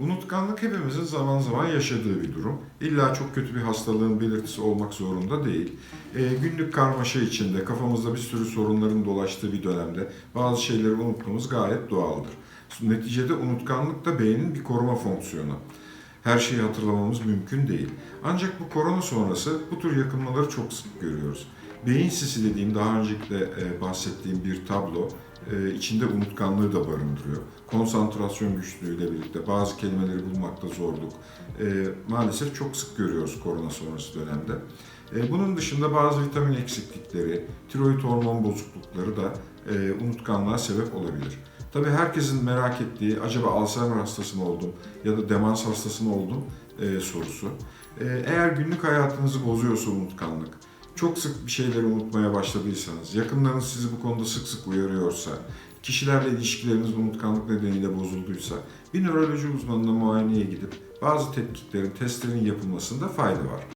Unutkanlık hepimizin zaman zaman yaşadığı bir durum. İlla çok kötü bir hastalığın belirtisi olmak zorunda değil. Ee, günlük karmaşa içinde, kafamızda bir sürü sorunların dolaştığı bir dönemde bazı şeyleri unutmamız gayet doğaldır. Neticede unutkanlık da beynin bir koruma fonksiyonu. Her şeyi hatırlamamız mümkün değil. Ancak bu korona sonrası bu tür yakınmaları çok sık görüyoruz. Beyin sisi dediğim daha öncelikle e, bahsettiğim bir tablo e, içinde unutkanlığı da barındırıyor. Konsantrasyon güçlüğüyle birlikte bazı kelimeleri bulmakta zorluk e, maalesef çok sık görüyoruz korona sonrası dönemde. Bunun dışında bazı vitamin eksiklikleri, tiroid hormon bozuklukları da unutkanlığa sebep olabilir. Tabii herkesin merak ettiği acaba Alzheimer hastası mı oldum ya da demans hastası mı oldum sorusu. Eğer günlük hayatınızı bozuyorsa unutkanlık, çok sık bir şeyleri unutmaya başladıysanız, yakınlarınız sizi bu konuda sık sık uyarıyorsa, kişilerle ilişkileriniz unutkanlık nedeniyle bozulduysa bir nöroloji uzmanına muayeneye gidip bazı tetkiklerin, testlerin yapılmasında fayda var.